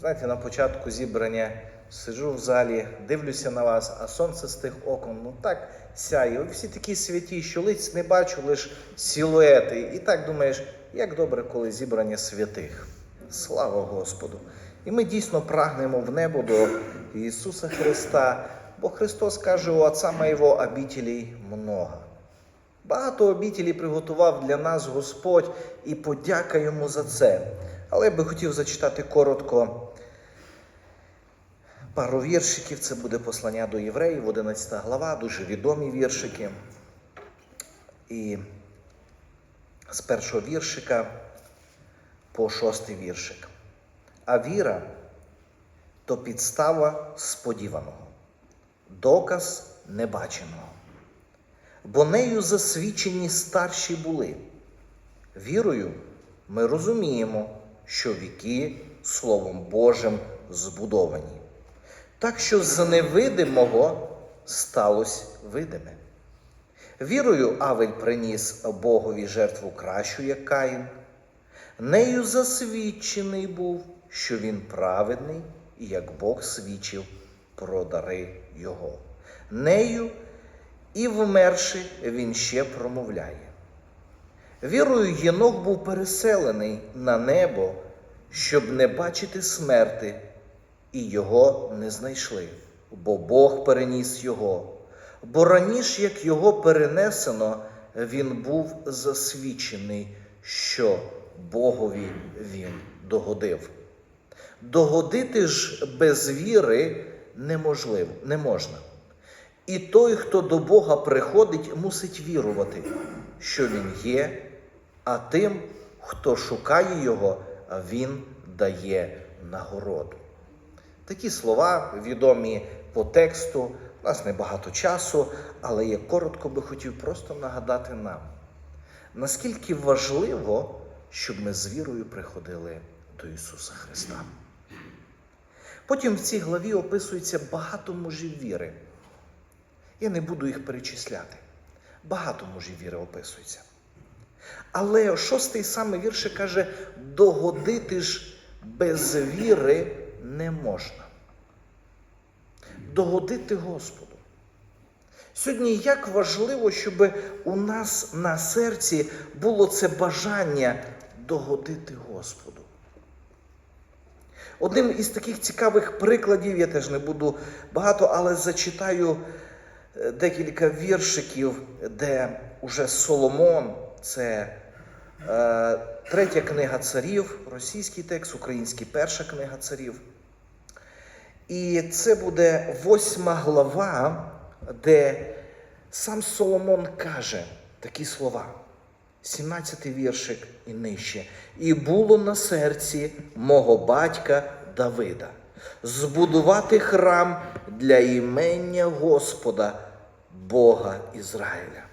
Знаєте, на початку зібрання сиджу в залі, дивлюся на вас, а сонце з тих окон, ну так сяє. Ви всі такі святі, що лиць не бачу, лише силуети. І так думаєш, як добре, коли зібрання святих. Слава Господу! І ми дійсно прагнемо в небо до Ісуса Христа, бо Христос каже, у Отця моєго обітелей много. Багато обітелі приготував для нас Господь і подяка йому за це. Але я би хотів зачитати коротко пару віршиків. Це буде послання до євреїв, 11 глава, дуже відомі віршики. І з першого віршика по шостий віршик. А віра то підстава сподіваного, доказ небаченого бо нею засвідчені старші були. Вірою ми розуміємо, що віки Словом Божим збудовані. Так що з невидимого сталося видиме. Вірою Авель приніс Богові жертву кращу, як Каїн. Нею засвідчений був, що він праведний, і як Бог свідчив про дари його. Нею і вмерши, він ще промовляє. Вірою Єнох був переселений на небо, щоб не бачити смерти, і його не знайшли, бо Бог переніс його. Бо раніше, як його перенесено, він був засвідчений, що Богові він догодив. Догодити ж без віри неможливо, не можна. І той, хто до Бога приходить, мусить вірувати, що Він є, а тим, хто шукає Його, Він дає нагороду. Такі слова відомі по тексту. У нас небагато часу, але я коротко би хотів просто нагадати нам, наскільки важливо, щоб ми з вірою приходили до Ісуса Христа. Потім в цій главі описується багато мужів віри. Я не буду їх перечисляти. Багато мужів віри описується. Але шостий саме вірше каже: догодити ж без віри не можна. Догодити Господу. Сьогодні як важливо, щоб у нас на серці було це бажання догодити Господу. Одним із таких цікавих прикладів, я теж не буду багато, але зачитаю декілька віршиків, де уже Соломон, це е, третя книга царів, російський текст, український перша книга царів. І це буде восьма глава, де сам Соломон каже такі слова. 17 віршик і нижче. І було на серці мого батька Давида збудувати храм для імення Господа, Бога Ізраїля.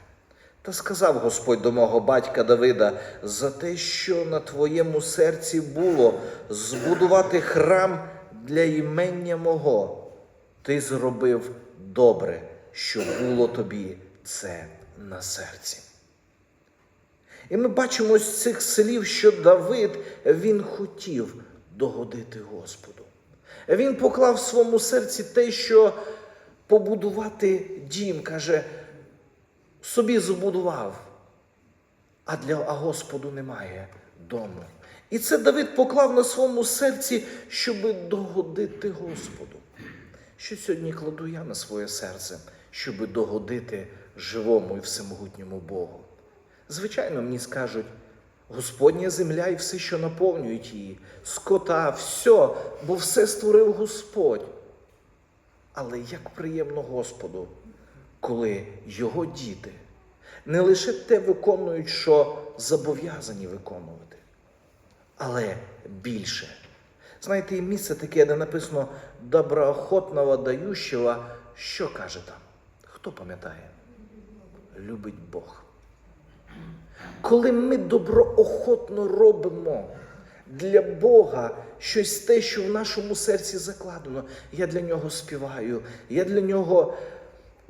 Та сказав Господь до мого батька Давида за те, що на твоєму серці було збудувати храм для імення мого. Ти зробив добре, що було тобі це на серці. І ми бачимо з цих слів, що Давид він хотів догодити Господу. Він поклав в своєму серці те, що побудувати дім, каже, собі збудував, а для а Господу немає дому. І це Давид поклав на своєму серці, щоб догодити Господу. Що сьогодні кладу я на своє серце, щоб догодити живому і всемогутньому Богу. Звичайно, мені скажуть, Господня земля і все, що наповнюють її, скота, все, бо все створив Господь. Але як приємно Господу, коли його діти не лише те виконують, що зобов'язані виконувати, але більше. Знаєте, і місце таке, де написано доброохотного дающого, що каже там? Хто пам'ятає? Любить Бог. Коли ми доброохотно робимо для Бога щось те, що в нашому серці закладено, я для нього співаю, я для нього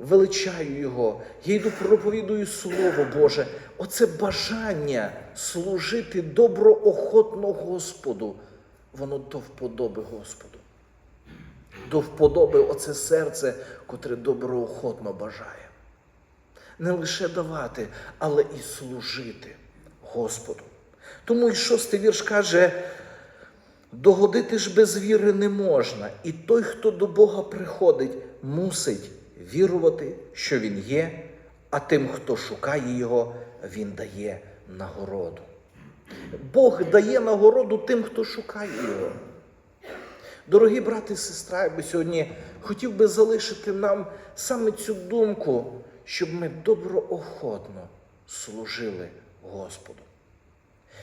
величаю Його, я йду проповідую Слово Боже. Оце бажання служити доброохотно Господу. воно до вподоби Господу. До вподоби оце серце, котре доброохотно бажає. Не лише давати, але і служити Господу. Тому і шостий вірш каже: догодити ж без віри не можна, і той, хто до Бога приходить, мусить вірувати, що Він є, а тим, хто шукає Його, Він дає нагороду. Бог дає нагороду тим, хто шукає Його. Дорогі брати і сестра, я би сьогодні хотів би залишити нам саме цю думку, щоб ми доброохотно служили Господу.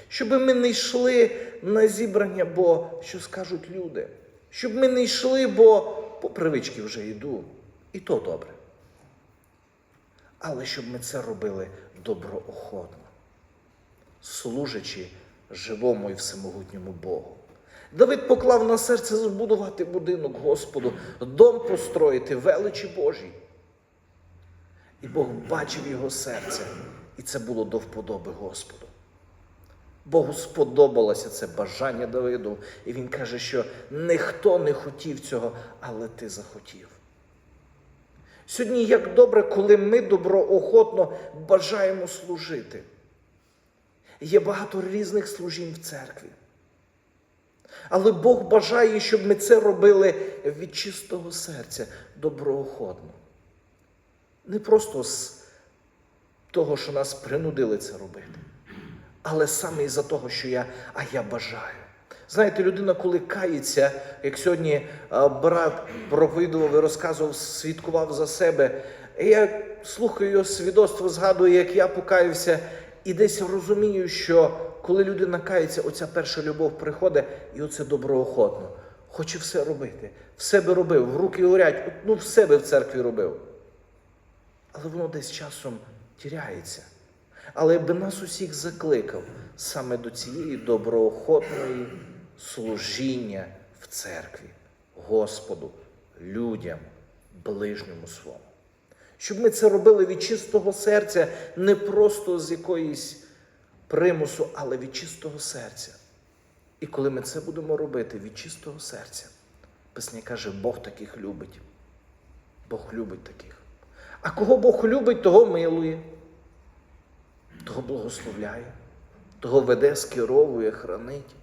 Щоб ми не йшли на зібрання, бо що скажуть люди. Щоб ми не йшли, бо по привички вже йду. І то добре. Але щоб ми це робили доброохотно, служачи живому і всемогутньому Богу. Давид поклав на серце збудувати будинок Господу, дом построїти, величі Божій. І Бог бачив його серце, і це було до вподоби Господу. Богу сподобалося це бажання Давиду, і він каже, що ніхто не хотів цього, але ти захотів. Сьогодні як добре, коли ми доброохотно бажаємо служити. Є багато різних служінь в церкві. Але Бог бажає, щоб ми це робили від чистого серця, доброохотно. Не просто з того, що нас принудили це робити, але саме із-за того, що я, а я бажаю. Знаєте, людина, коли кається, як сьогодні брат проповідував і розказував, свідкував за себе, і я слухаю його свідоцтво, згадую, як я покаявся, і десь розумію, що коли людина кається, оця перша любов приходить, і оце доброохотно. Хоче все робити. Все би робив, руки горять, ну все би в церкві робив. Але воно десь часом тіряється. Але би нас усіх закликав саме до цієї доброохотної служіння в церкві, Господу, людям, ближньому своєму. Щоб ми це робили від чистого серця, не просто з якоїсь примусу, але від чистого серця. І коли ми це будемо робити від чистого серця, Писання каже, Бог таких любить. Бог любить таких. А кого Бог любить, того милує, того благословляє, того веде, скеровує, хранить.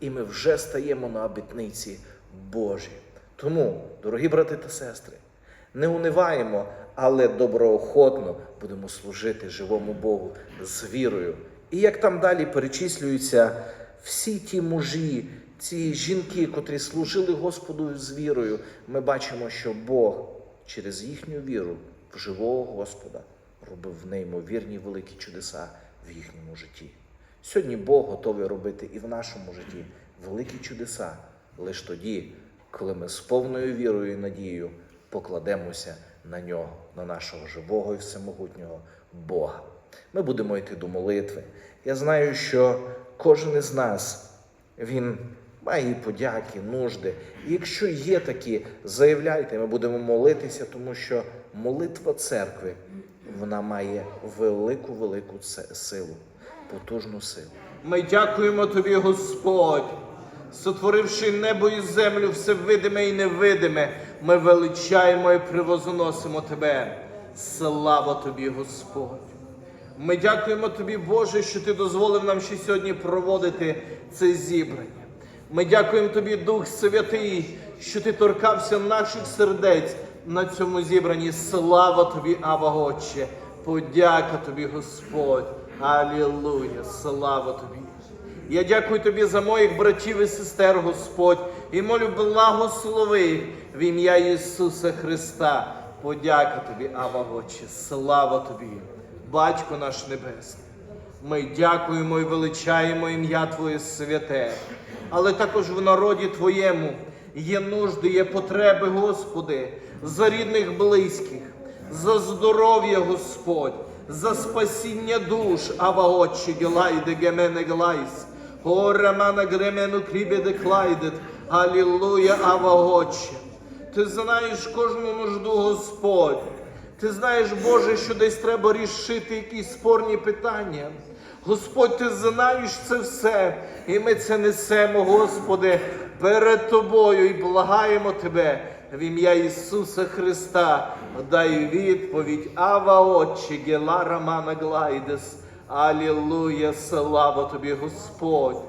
І ми вже стаємо на обітниці Божі. Тому, дорогі брати та сестри, не униваємо, але доброохотно будемо служити живому Богу з вірою. І як там далі перечислюються всі ті мужі, ці жінки, котрі служили Господу з вірою, ми бачимо, що Бог через їхню віру в живого Господа робив неймовірні великі чудеса в їхньому житті. Сьогодні Бог готовий робити і в нашому житті великі чудеса лише тоді, коли ми з повною вірою і надією покладемося на нього, на нашого живого і всемогутнього Бога. Ми будемо йти до молитви. Я знаю, що кожен із нас він має і подяки, нужди. І якщо є такі, заявляйте, ми будемо молитися, тому що молитва церкви вона має велику, велику силу, потужну силу. Ми дякуємо тобі, Господь, сотворивши небо і землю, все видиме і невидиме, ми величаємо і превозносимо тебе. Слава тобі, Господь. Ми дякуємо тобі, Боже, що ти дозволив нам ще сьогодні проводити це зібрання. Ми дякуємо тобі, Дух Святий, що ти торкався наших сердець на цьому зібранні. Слава тобі, Ава Отче. Подяка тобі, Господь. Алілуя, слава тобі. Я дякую тобі за моїх братів і сестер, Господь, і молю благослови в ім'я Ісуса Христа. Подяка тобі, Ава Отче, слава тобі, Батько наш Небесний. Ми дякуємо і величаємо ім'я Твоє святе, але також в народі Твоєму є нужди, є потреби, Господи, за рідних близьких, за здоров'я, Господь, за спасіння душ, Ава Отче, Гелайде, Гемене Глайс, О, Рамана Гремену Крібеде Клайдет, Алілуя, Ава Отче. Ти знаєш кожну нужду, Господь. Ти знаєш, Боже, що десь треба рішити якісь спорні питання. Господь, ти знаєш це все, і ми це несемо, Господи, перед Тобою і благаємо Тебе в ім'я Ісуса Христа. Дай відповідь, Ава Отче, Гела Романа Глайдес. Алілуя, слава Тобі, Господь.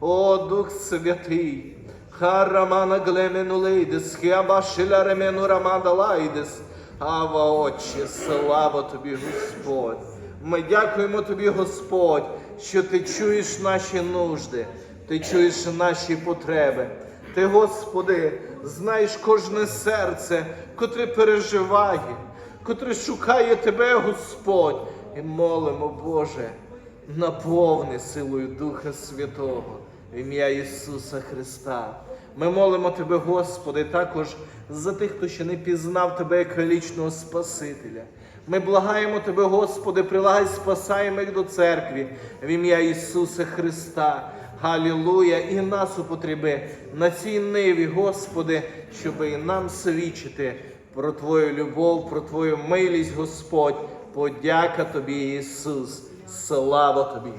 О, Дух Святий, Харамана Глемену Лейдес, Хіабашиля Ремену Рамада Лайдес. Ава Отче, слава Тобі, Господь. Ми дякуємо Тобі, Господь, що Ти чуєш наші нужди, Ти чуєш наші потреби. Ти, Господи, знаєш кожне серце, котре переживає, котре шукає Тебе, Господь, і молимо, Боже, наповни силою Духа Святого в ім'я Ісуса Христа. Ми молимо Тебе, Господи, також за тих, хто ще не пізнав Тебе як величного Спасителя. Ми благаємо Тебе, Господи, прилагай, спасаємо їх до церкви в ім'я Ісуса Христа. Галілуя! І нас употреби на цій ниві, Господи, щоб і нам свідчити про Твою любов, про Твою милість, Господь. Подяка Тобі, Ісус, слава Тобі.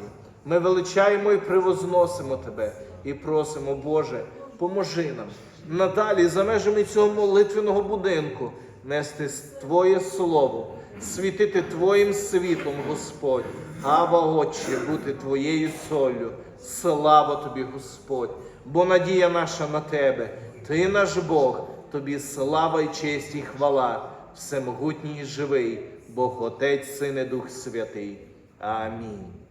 Ми величаємо і превозносимо Тебе і просимо, Боже, поможи нам надалі за межами цього молитвеного будинку нести Твоє Слово, світити Твоїм світлом, Господь, Ава Отче, бути Твоєю солью. Слава Тобі, Господь, бо надія наша на Тебе, Ти наш Бог, Тобі слава і честь і хвала, всемогутній і живий, Бог Отець, Син і Дух Святий. Амінь.